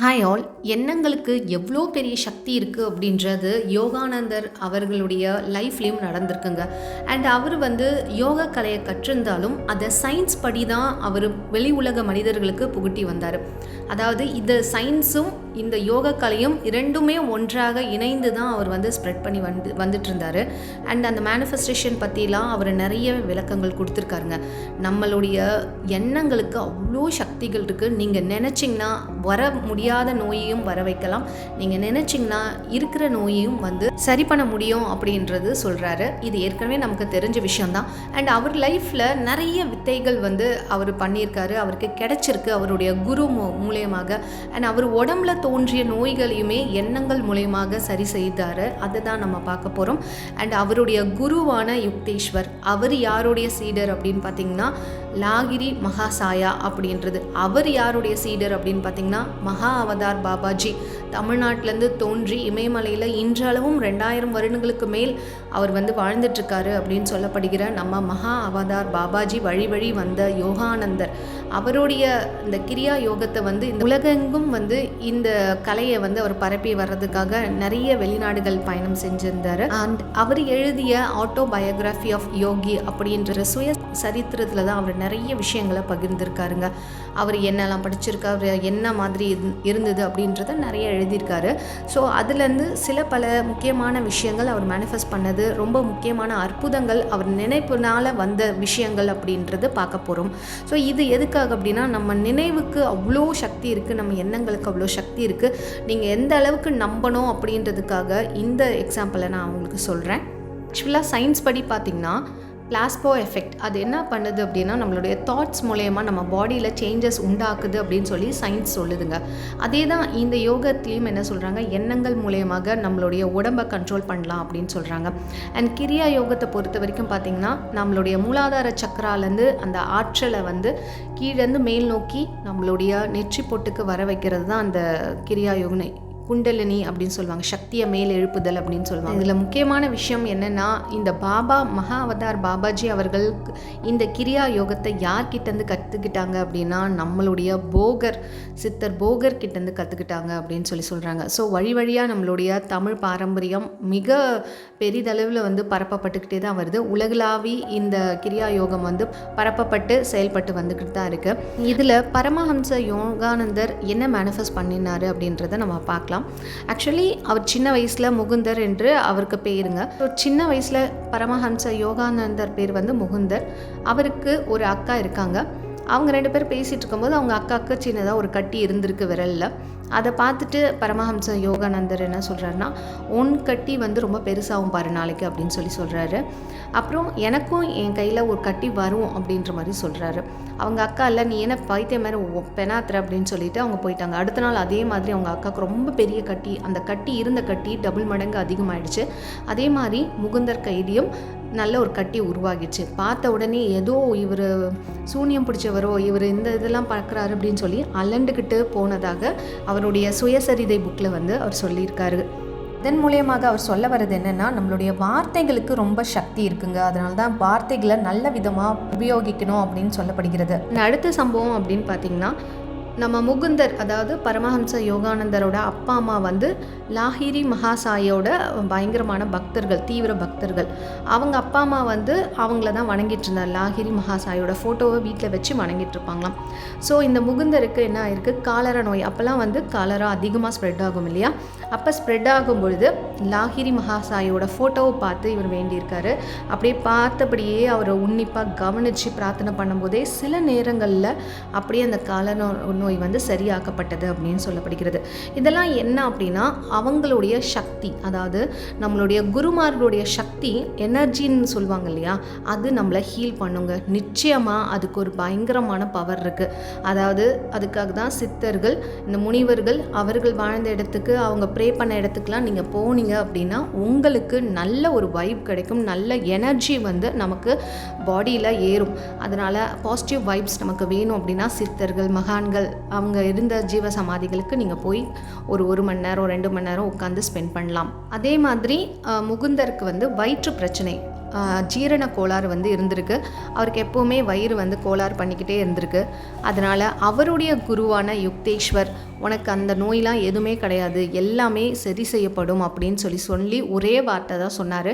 Hi all எண்ணங்களுக்கு எவ்வளோ பெரிய சக்தி இருக்குது அப்படின்றது யோகானந்தர் அவர்களுடைய லைஃப்லேயும் நடந்திருக்குங்க. அண்ட் அவர் வந்து யோகா கலையை கற்றிருந்தாலும் அதை சயின்ஸ் படி தான் அவர் வெளி உலக மனிதர்களுக்கு புகுட்டி வந்தார். அதாவது இந்த சயின்ஸும் இந்த யோகா கலையும் இரண்டுமே ஒன்றாக இணைந்து தான் அவர் வந்து ஸ்ப்ரெட் பண்ணி வந்து வந்துட்டு இருந்தார் அண்ட் அந்த மேனிஃபெஸ்டேஷன் பற்றிலாம் அவர் நிறைய விளக்கங்கள் கொடுத்துருக்காருங்க. நம்மளுடைய எண்ணங்களுக்கு அவ்வளோ சக்திகள் இருக்குது நீங்கள் நினச்சிங்கன்னா வர முடியாத நோயையும் வர வைக்கலாம். நீங்கள் நினச்சிங்கன்னா இருக்கிற நோயையும் வந்து சரி பண்ண முடியும் அப்படின்றது சொல்கிறாரு இது ஏற்கனவே நமக்கு தெரிஞ்ச விஷயம்தான். அண்ட் அவர் லைஃப்பில் நிறைய வித்தைகள் வந்து அவர் பண்ணியிருக்காரு. அவருக்கு கிடைச்சிருக்கு அவருடைய குரு மூ- மூலியமாக. அண்ட் அவர் உடம்புல தோன்றிய நோய்களையுமே எண்ணங்கள் மூலயமாக சரி செய்தார். அதை தான் நம்ம பார்க்க போகிறோம் அண்ட் அவருடைய குருவான யுக்தேஸ்வர் அவர் யாருடைய சீடர் அப்படின்னு பார்த்தீங்கன்னா லாகிரி மகாசாயா அப்படின்றது. அவர் யாருடைய சீடர் அப்படின்னு பார்த்தீங்கன்னா மகா அவதார் பாபாஜி. தமிழ்நாட்டிலேருந்து தோன்றி இமயமலையில் இன்றளவும் ரெண்டாயிரம் வருடங்களுக்கு மேல் அவர் வந்து வாழ்ந்துட்டுருக்காரு அப்படின்னு சொல்லப்படுகிற நம்ம மகா அவதார் பாபாஜி வழி வழி வந்த யோகானந்தர். அவருடைய இந்த கிரியா யோகத்தை வந்து இந்த உலகெங்கும் வந்து இந்த கலையை வந்து அவர் பரப்பி வர்றதுக்காக நிறைய வெளிநாடுகள் பயணம் செஞ்சிருந்தார். அண்ட் அவர் எழுதிய ஆட்டோ பயோகிராஃபி ஆஃப் யோகி அப்படின்ற சுய சரித்திரத்தில் தான் அவர் நிறைய விஷயங்களை பகிர்ந்திருக்காருங்க. அவர் என்னெல்லாம் படிச்சிருக்காரு என்ன மாதிரி இருந்தது அப்படின்றத நிறைய எழுதியிருக்காரு. ஸோ அதுலேருந்து சில பல முக்கியமான விஷயங்கள் அவர் மேனிஃபெஸ்ட் பண்ணது ரொம்ப முக்கியமான அற்புதங்கள் அவர் நினைப்புனால வந்த விஷயங்கள் அப்படின்றது பார்க்க போகிறோம் ஸோ இது எதுக்காக அப்படின்னா நம்ம நினைவுக்கு அவ்வளோ சக்தி இருக்குது நம்ம எண்ணங்களுக்கு அவ்வளோ சக்தி இருக்குது நீங்கள் எந்த அளவுக்கு நம்பணும் அப்படின்றதுக்காக இந்த எக்ஸாம்பிளை நான் உங்களுக்கு சொல்கிறேன் ஆக்சுவலாக சயின்ஸ் படி பார்த்திங்கன்னா பிளாஸ்போ எஃபெக்ட். அது என்ன பண்ணுது அப்படின்னா நம்மளுடைய தாட்ஸ் மூலயமா நம்ம பாடியில் சேஞ்சஸ் உண்டாக்குது அப்படின்னு சொல்லி சயின்ஸ் சொல்லுதுங்க. அதே தான் இந்த யோகத்துலேயும் என்ன சொல்கிறாங்க எண்ணங்கள் மூலயமாக நம்மளுடைய உடம்பை கண்ட்ரோல் பண்ணலாம் அப்படின்னு சொல்கிறாங்க அண்ட் கிரியா யோகத்தை பொறுத்த வரைக்கும் பார்த்திங்கன்னா நம்மளுடைய மூலாதார சக்கராலேருந்து அந்த ஆற்றலை வந்து கீழேருந்து மேல் நோக்கி நம்மளுடைய நெற்றி பொட்டுக்கு வர வைக்கிறது தான் அந்த கிரியா யோகனை குண்டலினி அப்படின்னு சொல்லுவாங்க சக்தியை மேல் எழுப்புதல் அப்படின்னு சொல்லுவாங்க. இதில் முக்கியமான விஷயம் என்னென்னா இந்த பாபா மகா அவதார் பாபாஜி அவர்கள் இந்த கிரியா யோகத்தை யார்கிட்டேருந்து கற்றுக்கிட்டாங்க அப்படின்னா நம்மளுடைய போகர் சித்தர் போகர் கிட்டேருந்து கற்றுக்கிட்டாங்க அப்படின்னு சொல்லி சொல்கிறாங்க ஸோ வழி வழியாக நம்மளுடைய தமிழ் பாரம்பரியம் மிக பெரிதளவில் வந்து பரப்பப்பட்டுக்கிட்டே தான் வருது. உலகளாவி இந்த கிரியா யோகம் வந்து பரப்பப்பட்டு செயல்பட்டு வந்துக்கிட்டு தான் இருக்குது இதில் பரமஹம்ச யோகானந்தர் என்ன மேனிஃபெஸ்ட் பண்ணினாரு அப்படின்றத நம்ம பார்க்கலாம். ஆக்சுவலி அவர் சின்ன வயசில் முகுந்தர் என்று அவருக்கு பேருங்க. சின்ன வயசில் பரமஹம்ச யோகானந்தர் பேர் வந்து முகுந்தர். அவருக்கு ஒரு அக்கா இருக்காங்க. அவங்க ரெண்டு பேரும் பேசிகிட்டு இருக்கும்போது அவங்க அக்காவுக்கு சின்னதாக ஒரு கட்டி இருந்திருக்கு விரலில். அதை பார்த்துட்டு பரமஹம்ச யோகானந்தர் என்ன சொல்கிறாருன்னா உன் கட்டி வந்து ரொம்ப பெருசாகும் பாரு நாளைக்கு அப்படின்னு சொல்லி சொல்கிறாரு அப்புறம் எனக்கும் என் கையில் ஒரு கட்டி வரும் அப்படின்ற மாதிரி சொல்கிறாரு அவங்க அக்கா இல்லை நீ என்ன பைத்தியம் மாதிரி ஒ- பெனாத்துற? அப்படின்னு சொல்லிட்டு அவங்க போயிட்டாங்க. அடுத்த நாள் அதே மாதிரி அவங்க அக்காவுக்கு ரொம்ப பெரிய கட்டி அந்த கட்டி இருந்த கட்டி டபுள் மடங்கு அதிகமாகிடுச்சு அதே மாதிரி முகுந்தர் கைதியும் நல்ல ஒரு கட்டி உருவாகிடுச்சு. பார்த்த உடனே ஏதோ இவர் சூனியம் பிடிச்சவரோ இவர் இந்த இதெல்லாம் பார்க்குறாரு அப்படின்னு சொல்லி அலண்டுக்கிட்டு போனதாக அவருடைய சுயசரிதை புக்கில் வந்து அவர் சொல்லியிருக்காரு. இதன் மூலியமாக அவர் சொல்ல வர்றது என்னென்னா நம்மளுடைய வார்த்தைகளுக்கு ரொம்ப சக்தி இருக்குங்க. அதனால தான் வார்த்தைகளை நல்ல விதமாக உபயோகிக்கணும் அப்படின்னு சொல்லப்படுகிறது. அடுத்த சம்பவம் அப்படின்னு பார்த்தீங்கன்னா நம்ம முகுந்தர் அதாவது பரமஹம்ச யோகானந்தரோட அப்பா அம்மா வந்து லாஹிரி மகாசாயோட பயங்கரமான பக்தர்கள் தீவிர பக்தர்கள். அவங்க அப்பா அம்மா வந்து அவங்கள தான் வணங்கிட்டு இருந்தார். லாஹிரி மகாசாயோட ஃபோட்டோவை வீட்டில் வச்சு வணங்கிட்டு இருப்பாங்களாம். ஸோ இந்த முகுந்தருக்கு என்ன ஆயிருக்கு? காலரா நோய். அப்போல்லாம் வந்து காலரா அதிகமாக ஸ்ப்ரெட் ஆகும் இல்லையா? அப்போ ஸ்ப்ரெட் ஆகும் பொழுது லாஹிரி மகாசாயோட ஃபோட்டோவை பார்த்து இவர் வேண்டியிருக்காரு. அப்படியே பார்த்தபடியே அவரை உன்னிப்பாக கவனித்து பிரார்த்தனை பண்ணும்போதே சில நேரங்களில் அப்படியே அந்த கால நோய் வந்து சரியாக்கப்பட்டது அப்படின்னு சொல்லப்படுகிறது. இதெல்லாம் என்ன அப்படின்னா அவங்களுடைய சக்தி அதாவது நம்மளுடைய குருமார்களுடைய சக்தி எனர்ஜின்னு சொல்லுவாங்க இல்லையா அது நம்மளை ஹீல் பண்ணுங்க. நிச்சயமாக அதுக்கு ஒரு பயங்கரமான பவர் இருக்குது அதாவது அதுக்காக தான் சித்தர்கள் இந்த முனிவர்கள் அவர்கள் வாழ்ந்த இடத்துக்கு அவங்க ப்ரே பண்ண இடத்துக்குலாம் நீங்கள் போனீங்க அப்படின்னா உங்களுக்கு நல்ல ஒரு வைப் கிடைக்கும். நல்ல எனர்ஜி வந்து நமக்கு பாடியில் ஏறும். அதனால் பாசிட்டிவ் வைப்ஸ் நமக்கு வேணும் அப்படின்னா சித்தர்கள் மகான்கள் அவங்க இருந்த ஜீவ சமாதிகளுக்கு நீங்கள் போய் ஒரு ஒரு மணி நேரம் ரெண்டு மணி நேரம் உட்காந்து ஸ்பெண்ட் பண்ணலாம். அதே மாதிரி முகுந்தருக்கு வந்து வயிற்று பிரச்சனை. ஜீரண கோளாறு வந்து இருந்திருக்கு. அவருக்கு எப்போவுமே வயிறு வந்து கோளாறு பண்ணிக்கிட்டே இருந்திருக்கு. அதனால் அவருடைய குருவான யுக்தேஸ்வர் உனக்கு அந்த நோயெலாம் எதுவுமே கிடையாது. எல்லாமே சரி செய்யப்படும் அப்படின்னு சொல்லி சொல்லி ஒரே வார்த்தை தான் சொன்னார்.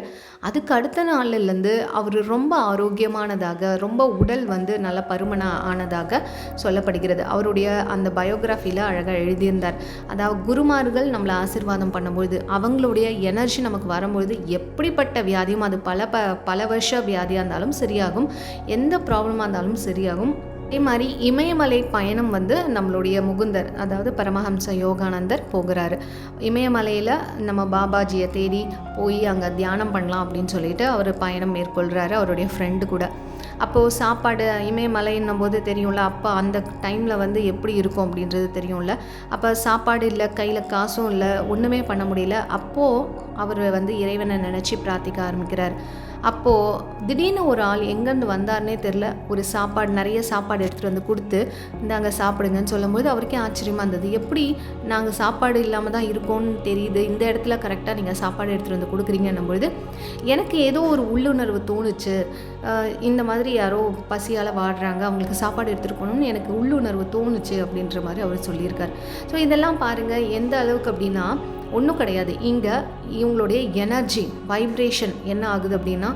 அதுக்கு அடுத்த நாள்லேருந்து அவர் ரொம்ப ஆரோக்கியமானதாக ரொம்ப உடல் வந்து நல்ல பருமனா ஆனதாக சொல்லப்படுகிறது. அவருடைய அந்த பயோகிராஃபியில் அழகாக எழுதியிருந்தார். அதாவது குருமார்கள் நம்மளை ஆசீர்வாதம் பண்ணும்பொழுது அவங்களுடைய எனர்ஜி நமக்கு வரும்பொழுது எப்படிப்பட்ட வியாதியும் அது பல ப பல வருஷ வியாதியாக இருந்தாலும் சரியாகும். எந்த ப்ராப்ளமாக இருந்தாலும் சரியாகும். அதே மாதிரி இமயமலை பயணம் வந்து நம்மளுடைய முகுந்தர் அதாவது பரமஹம்ச யோகானந்தர் போகிறாரு. இமயமலையில் நம்ம பாபாஜியை தேடி போய் அங்கே தியானம் பண்ணலாம் அப்படின்னு சொல்லிட்டு அவர் பயணம் மேற்கொள்கிறாரு அவருடைய ஃப்ரெண்டு கூட. அப்போது சாப்பாடு இமயமலைன்னும் போது தெரியும்ல அப்போ அந்த டைமில் வந்து எப்படி இருக்கும் அப்படின்றது தெரியும்ல. அப்போ சாப்பாடு இல்லை கையில் காசும் இல்லை ஒன்றுமே பண்ண முடியல. அப்போது அவர் வந்து இறைவனை நினச்சி பிரார்த்திக்க ஆரம்பிக்கிறார். அப்போது திடீர்னு ஒரு ஆள் எங்கேருந்து வந்தார்னே தெரில ஒரு சாப்பாடு நிறைய சாப்பாடு எடுத்துகிட்டு வந்து கொடுத்து இந்தாங்க சாப்பிடுங்கன்னு சொல்லும்போது அவருக்கே ஆச்சரியமாக இருந்தது. எப்படி நாங்கள் சாப்பாடு இல்லாமல் தான் இருக்கோம்னு தெரியுது. இந்த இடத்துல கரெக்டாக நீங்கள் சாப்பாடு எடுத்துகிட்டு வந்து கொடுக்குறீங்கன்னும் பொழுது எனக்கு ஏதோ ஒரு உள்ளுணர்வு தோணுச்சு. இந்த மாதிரி யாரோ பசியால் வாடுறாங்க அவங்களுக்கு சாப்பாடு எடுத்துகிட்டு போகணும்னு எனக்கு உள்ளுணர்வு தோணுச்சு அப்படின்ற மாதிரி அவர் சொல்லியிருக்கார். ஸோ இதெல்லாம் பாருங்கள் எந்த அளவுக்கு அப்படின்னா ஒன்றும் கிடையாது. இங்கே இவங்களுடைய எனர்ஜி வைப்ரேஷன் என்ன ஆகுது அப்படின்னா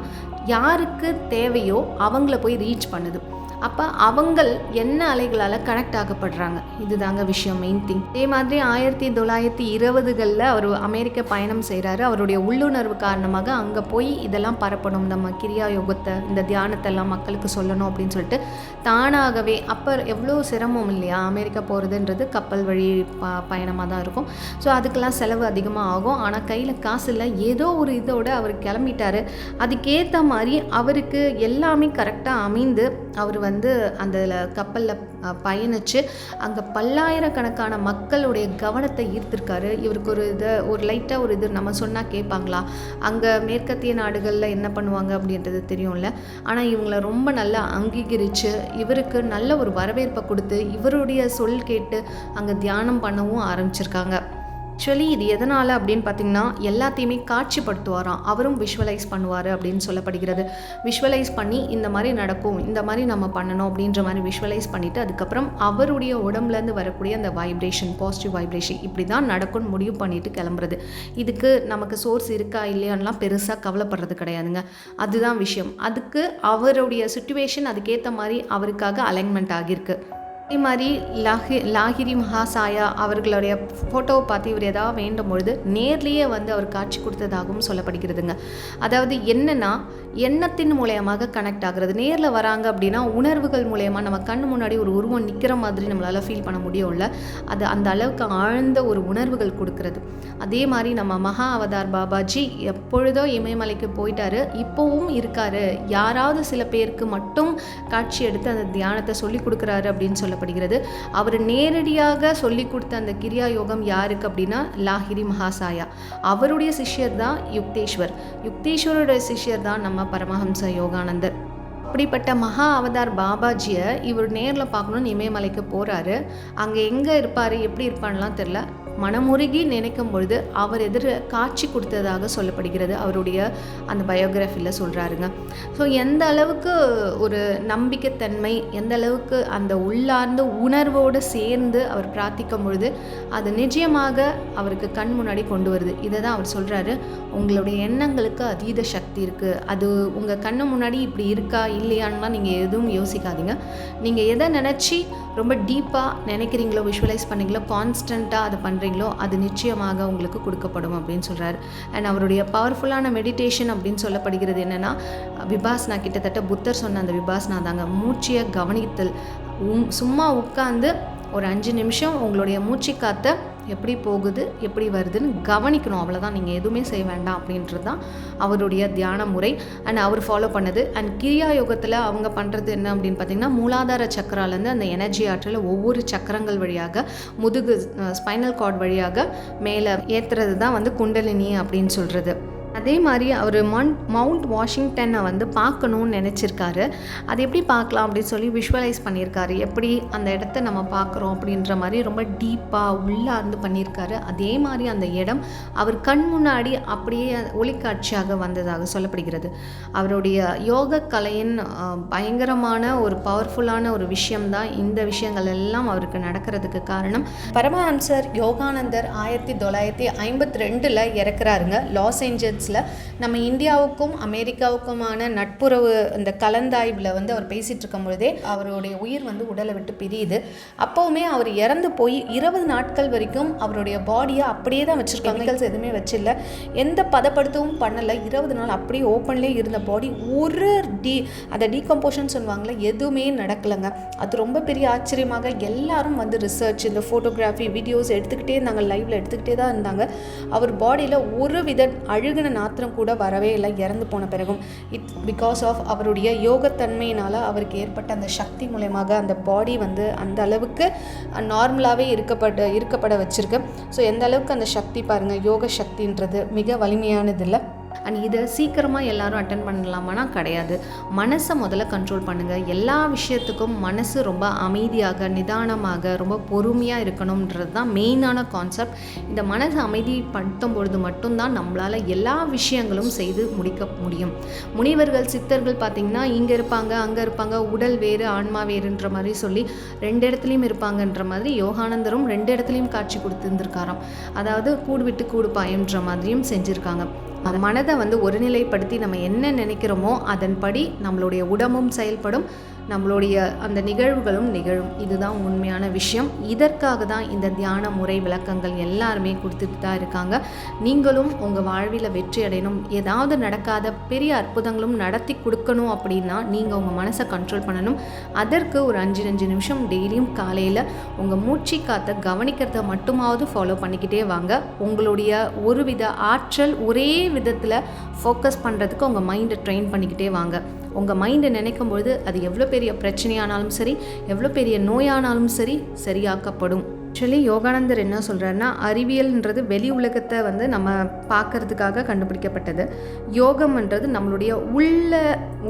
யாருக்கு தேவையோ அவங்கள போய் ரீச் பண்ணுது. அப்போ அவங்கள் என்ன அலைகளால் கனெக்ட் ஆகப்படுறாங்க? இதுதாங்க விஷயம் மெயின் திங் இதே மாதிரி ஆயிரத்தி தொள்ளாயிரத்தி இருபதுகளில் அவர் அமெரிக்க பயணம் செய்கிறாரு அவருடைய உள்ளுணர்வு காரணமாக அங்கே போய் இதெல்லாம் பரப்பணும். நம்ம கிரியா யோகத்தை இந்த தியானத்தை எல்லாம் மக்களுக்கு சொல்லணும் அப்படின்னு சொல்லிட்டு தானாகவே அப்போ எவ்வளோ சிரமம் இல்லையா? அமெரிக்கா போகிறதுன்றது கப்பல் வழி ப பயணமாக தான் இருக்கும். ஸோ அதுக்கெல்லாம் செலவு அதிகமாக ஆகும். ஆனால் கையில் காசு இல்லை. ஏதோ ஒரு இதோட அவர் கிளம்பிட்டாரு. அதுக்கேற்ற மாதிரி அவருக்கு எல்லாமே கரெக்டாக அமைந்து அவர் வந்து வந்து அந்த கப்பலில் பயணித்து அங்கே பல்லாயிரக்கணக்கான மக்களுடைய கவனத்தை ஈர்த்திருக்காரு. இவருக்கு ஒரு இதை ஒரு லைட்டாக ஒரு இது நம்ம சொன்னால் கேட்பாங்களா அங்கே மேற்கத்திய நாடுகளில் என்ன பண்ணுவாங்க அப்படின்றது தெரியும்ல. ஆனால் இவங்கள ரொம்ப நல்லா அங்கீகரித்து இவருக்கு நல்ல ஒரு வரவேற்பை கொடுத்து இவருடைய சொல் கேட்டு அங்கே தியானம் பண்ணவும் ஆரம்பிச்சிருக்காங்க. ஆக்சுவலி இது எதனால் அப்படின்னு பார்த்தீங்கன்னா எல்லாத்தையுமே காட்சிப்படுத்துவாராம். அவரும் விஷுவலைஸ் பண்ணுவார் அப்படின்னு சொல்லப்படுகிறது. விஷுவலைஸ் பண்ணி இந்த மாதிரி நடக்கும் இந்த மாதிரி நம்ம பண்ணணும் அப்படின்ற மாதிரி விஷுவலைஸ் பண்ணிவிட்டு அதுக்கப்புறம் அவருடைய உடம்புலேருந்து வரக்கூடிய அந்த வைப்ரேஷன் பாசிட்டிவ் வைப்ரேஷன் இப்படி தான் நடக்கும்னு முடிவு பண்ணிவிட்டு கிளம்புறது. இதுக்கு நமக்கு சோர்ஸ் இருக்கா இல்லையான்லாம் பெருசாக கவலைப்படுறது கிடையாதுங்க. அதுதான் விஷயம். அதுக்கு அவருடைய சுச்சுவேஷன் அதுக்கேற்ற மாதிரி அவருக்காக அலைன்மெண்ட் ஆகியிருக்கு. அதே மாதிரி லாஹி லாகிரி மகாசாயா அவர்களுடைய ஃபோட்டோவை பார்த்து இவர் ஏதாவது வேண்டும் பொழுது நேர்லேயே வந்து அவர் காட்சி கொடுத்ததாகவும் சொல்லப்படுகிறதுங்க. அதாவது என்னன்னா எண்ணத்தின் மூலயமாக கனெக்ட் ஆகுறது. நேரில் வராங்க அப்படின்னா உணர்வுகள் மூலயமா நம்ம கண் முன்னாடி ஒரு உருவம் நிற்கிற மாதிரி நம்மளால் ஃபீல் பண்ண முடியும்ல. அது அந்த அளவுக்கு ஆழ்ந்த ஒரு உணர்வுகள் கொடுக்கறது. அதே மாதிரி நம்ம மகா அவதார் பாபாஜி எப்பொழுதோ இமயமலைக்கு போயிட்டாரு. இப்போவும் இருக்காரு. யாராவது சில பேருக்கு மட்டும் காட்சி எடுத்து அந்த தியானத்தை சொல்லி கொடுக்குறாரு அப்படின்னு சொல்லப்படுகிறது. அவர் நேரடியாக சொல்லி கொடுத்த அந்த கிரியா யோகம் யாருக்கு அப்படின்னா லாஹிரி மகாசாயா. அவருடைய சிஷ்யர் தான் யுக்தேஸ்வர் யுக்தேஸ்வரோட சிஷ்யர் தான் நம்ம பரமஹம்ச யோகானந்தர். அப்படிப்பட்ட மகா அவதார் பாபாஜியை இவர் நேரில் பார்க்கணுன்னு இமயமலைக்கு போகிறாரு அங்கே எங்கே இருப்பார் எப்படி இருப்பான்லாம் தெரில மனமுருகி நினைக்கும் பொழுது அவர் எதிர காட்சி கொடுத்ததாக சொல்லப்படுகிறது. அவருடைய அந்த பயோகிராஃபியில் சொல்கிறாருங்க ஸோ எந்த அளவுக்கு ஒரு நம்பிக்கைத்தன்மை எந்த அளவுக்கு அந்த உள்ளார்ந்த உணர்வோடு சேர்ந்து அவர் பிரார்த்திக்கும் பொழுது அது நிச்சயமாக அவருக்கு கண் முன்னாடி கொண்டு வருது. இதை தான் அவர் சொல்கிறாரு உங்களுடைய எண்ணங்களுக்கு அதீத சக்தி இருக்குது அது உங்கள் கண்ணு முன்னாடி இப்படி இருக்கா இல்லையான்லாம் நீங்கள் எதுவும் யோசிக்காதீங்க. நீங்கள் எதை நினச்சி ரொம்ப டீப்பாக நினைக்கிறீங்களோ விஷுவலைஸ் பண்ணிங்களோ கான்ஸ்டண்ட்டாக அதை பண்ணுறீங்களோ அது நிச்சயமாக உங்களுக்கு கொடுக்கப்படும் அப்படின்னு சொல்கிறார் அண்ட் அவருடைய பவர்ஃபுல்லான மெடிடேஷன் அப்படின்னு சொல்லப்படுகிறது என்னென்னா விபாஸ்னா கிட்டத்தட்ட புத்தர் சொன்ன அந்த விபாஸ்னா தாங்க. மூச்சியை கவனித்தல். உம் சும்மா உட்காந்து ஒரு அஞ்சு நிமிஷம் உங்களுடைய மூச்சு காற்றை எப்படி போகுது எப்படி வருதுன்னு கவனிக்கணும். அவ்வளோதான் நீங்கள் எதுவுமே செய்ய வேண்டாம் அப்படின்றது தான் அவருடைய தியான முறை. அண்ட் அவர் ஃபாலோ பண்ணது. அண்ட் கிரியா யோகத்தில் அவங்க பண்ணுறது என்ன அப்படின்னு பார்த்தீங்கன்னா மூலாதார சக்கராலேருந்து அந்த எனர்ஜி ஆற்றல ஒவ்வொரு சக்கரங்கள் வழியாக முதுகு ஸ்பைனல் கார்டு வழியாக மேலே ஏற்றுறது தான் வந்து குண்டலினி அப்படின்னு சொல்கிறது அதே மாதிரி அவர் மவுண்ட் மவுண்ட் வாஷிங்டனை வந்து பார்க்கணுன்னு நினச்சிருக்காரு. அது எப்படி பார்க்கலாம் அப்படின்னு சொல்லி விஷுவலைஸ் பண்ணியிருக்காரு. எப்படி அந்த இடத்த நம்ம பார்க்குறோம் அப்படின்ற மாதிரி ரொம்ப டீப்பாக உள்ளார்ந்து பண்ணியிருக்காரு. அதே மாதிரி அந்த இடம் அவர் கண் முன்னாடி அப்படியே ஒளிக்காட்சியாக வந்ததாக சொல்லப்படுகிறது. அவருடைய யோக கலையின் பயங்கரமான ஒரு பவர்ஃபுல்லான ஒரு விஷயம்தான் இந்த விஷயங்கள் எல்லாம் அவருக்கு நடக்கிறதுக்கு காரணம். பரமஹம்சர் யோகானந்தர் ஆயிரத்தி தொள்ளாயிரத்தி ஐம்பத்தி ரெண்டில் இறக்குறாருங்க. லாஸ் ஏஞ்சல்ஸில் நம்ம இந்தியாவுக்கும் அமெரிக்காவுக்குமான நட்புறவு இந்த கலந்தாய்வில் வந்து அவர் பேசிகிட்டு இருக்கும் பொழுதே அவருடைய உயிர் வந்து உடலை விட்டு பிரியுது. அப்போவுமே அவர் இறந்து போய் இருபது நாட்கள் வரைக்கும் அவருடைய பாடியை அப்படியே தான் வச்சுருக்காங்க. கெமிக்கல்ஸ் எதுவுமே வச்சில்ல. எந்த பதப்படுத்தவும் பண்ணலை. இருபது நாள் அப்படியே ஓப்பன்லேயே இருந்த பாடி ஒரு டி அந்த டீகம்போஷன் சொல்லுவாங்களே எதுவுமே நடக்கலைங்க. அது ரொம்ப பெரிய ஆச்சரியமாக எல்லாரும் வந்து ரிசர்ச் இந்த ஃபோட்டோகிராஃபி வீடியோஸ் எடுத்துக்கிட்டே இருந்தாங்க. லைவில் எடுத்துக்கிட்டே தான் இருந்தாங்க. அவர் பாடியில் ஒரு வித அழுகின நாத்திரம் கூட வரவே இல்லை இறந்து போன பிறகும். இட் பிகாஸ் ஆஃப் அவருடைய யோகத்தன்மையினால் அவருக்கு ஏற்பட்ட அந்த சக்தி மூலயமாக அந்த பாடி வந்து அந்த அளவுக்கு நார்மலாகவே இருக்கப்பட இருக்கப்பட வச்சுருக்கு. ஸோ எந்த அளவுக்கு அந்த சக்தி பாருங்கள் யோக சக்தின்றது மிக வலிமையானது இல்லை அண்ட் இதை சீக்கிரமாக எல்லாரும் அட்டன் பண்ணலாமானா கிடையாது. மனசை முதல்ல கண்ட்ரோல் பண்ணுங்கள் எல்லா விஷயத்துக்கும் மனசு ரொம்ப அமைதியாக நிதானமாக ரொம்ப பொறுமையாக இருக்கணுன்றது தான் மெயினான கான்செப்ட் இந்த மனசை அமைதிப்படுத்தும் பொழுது மட்டும்தான் நம்மளால் எல்லா விஷயங்களும் செய்து முடிக்க முடியும். முனிவர்கள் சித்தர்கள் பார்த்திங்கன்னா இங்கே இருப்பாங்க அங்கே இருப்பாங்க உடல் வேறு ஆன்மா வேறுன்ற மாதிரி சொல்லி ரெண்டு இடத்துலையும் இருப்பாங்கன்ற மாதிரி யோகானந்தரும் ரெண்டு இடத்துலையும் காட்சி கொடுத்துருந்துருக்காராம். அதாவது கூடு விட்டு கூடு பாயம்ன்ற மாதிரியும் செஞ்சுருக்காங்க. மனதை வந்து ஒருநிலைப்படுத்தி நம்ம என்ன நினைக்கிறோமோ அதன்படி நம்மளுடைய உடம்பும் செயல்படும். நம்மளுடைய அந்த நிகழ்வுகளும் நிகழும். இதுதான் உண்மையான விஷயம். இதற்காக தான் இந்த தியான முறை விளக்கங்கள் எல்லாருமே கொடுத்துட்டு தான் இருக்காங்க. நீங்களும் உங்கள் வாழ்வில் வெற்றி அடையணும். ஏதாவது நடக்காத பெரிய அற்புதங்களும் நடத்தி கொடுக்கணும் அப்படின்னா நீங்கள் உங்கள் மனசை கண்ட்ரோல் பண்ணணும். அதற்கு ஒரு அஞ்சு அஞ்சு நிமிஷம் டெய்லியும் காலையில் உங்கள் மூச்சு காற்றை கவனிக்கிறத மட்டுமாவது ஃபாலோ பண்ணிக்கிட்டே வாங்க. உங்களுடைய ஒரு வித ஆற்றல் ஒரே விதத்தில் ஃபோக்கஸ் பண்ணுறதுக்கு உங்கள் மைண்டை ட்ரெயின் பண்ணிக்கிட்டே வாங்க. உங்கள் மைண்டை நினைக்கும் பொழுது அது எவ்வளோ பெரிய பிரச்சனையானாலும் சரி எவ்வளோ பெரிய நோயானாலும் சரி சரியாக்கப்படும். ஆக்சுவலி யோகானந்தர் என்ன சொல்கிறாருன்னா அறிவியல்ன்றது வெளி உலகத்தை வந்து நம்ம பார்க்கறதுக்காக கண்டுபிடிக்கப்பட்டது. யோகம்ன்றது நம்மளுடைய உள்ள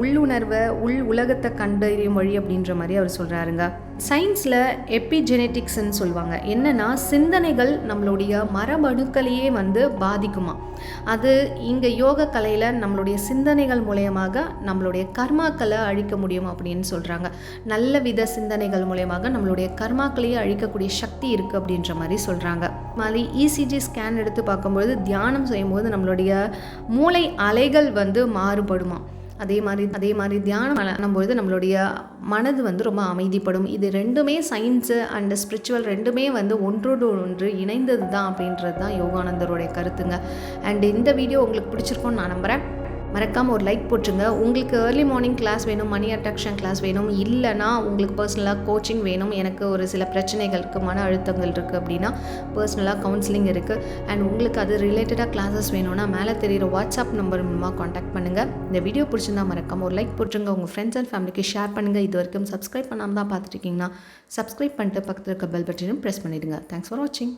உள்ளுணர்வை உள் உலகத்தை கண்டறியும் வழி அப்படின்ற மாதிரி அவர் சொல்கிறாருங்க சயின்ஸில் எப்பிஜெனெட்டிக்ஸ்ன்னு சொல்லுவாங்க. என்னென்னா சிந்தனைகள் நம்மளுடைய மரபணுக்களையே வந்து பாதிக்குமா? அது இங்கே யோக கலையில் நம்மளுடைய சிந்தனைகள் மூலயமாக நம்மளுடைய கர்மாக்களை அழிக்க முடியும் அப்படின்னு சொல்கிறாங்க நல்ல வித சிந்தனைகள் மூலயமாக நம்மளுடைய கர்மாக்களையே அழிக்கக்கூடிய சக்தி இருக்குது அப்படின்ற மாதிரி சொல்கிறாங்க மாதிரி இசிஜி ஸ்கேன் எடுத்து பார்க்கும்பொழுது தியானம் செய்யும்போது நம்மளுடைய மூளை அலைகள் வந்து மாறுபடுமா? அதே மாதிரி அதே மாதிரி தியானம் பண்ணும்பொழுது நம்மளுடைய மனது வந்து ரொம்ப அமைதிப்படும். இது ரெண்டுமே சயின்ஸு அண்ட் ஸ்பிரிச்சுவல் ரெண்டுமே வந்து ஒன்றோடு ஒன்று இணைந்தது தான் அப்படின்றது தான் யோகானந்தருடைய கருத்துங்க. அண்ட் இந்த வீடியோ உங்களுக்கு பிடிச்சிருக்கோன்னு நான் நம்புகிறேன் மறக்காமல் ஒரு லைக் போட்டுருங்க. உங்களுக்கு ஏர்லி மார்னிங் கிளாஸ் வேணும் மணி அட்ராக்ஷன் கிளாஸ் வேணும் இல்லைனா உங்களுக்கு பர்சனலாக கோச்சிங் வேணும் எனக்கு ஒரு சில பிரச்சனைகளுக்கு மன அழுத்தங்கள் இருக்குது அப்படின்னா பர்சனலாக கவுன்சிலிங் இருக்குது அண்ட் உங்களுக்கு அது ரிலேட்டடாக கிளாஸஸ் வேணும்னா மேலே தெரியிற வாட்ஸ்அப் நம்பர் மூலமாக காண்டாக்ட் பண்ணுங்கள் இந்த வீடியோ பிடிச்சிருந்தா மறக்காமல் ஒரு லைக் போட்டுருங்க. உங்கள் ஃப்ரெண்ட்ஸ் அண்ட் ஃபேமிலிக்கு ஷேர் பண்ணுங்கள் இது வரைக்கும் சப்ஸ்கிரைப் பண்ணாமல் தான் பார்த்துருக்கீங்கன்னா சப்ஸ்கிரைப் பண்ணிட்டு பக்கத்தில் இருக்க பெல் பட்டனும் ப்ரெஸ் பண்ணிவிடுங்க தேங்க்ஸ் ஃபார் வாட்சிங்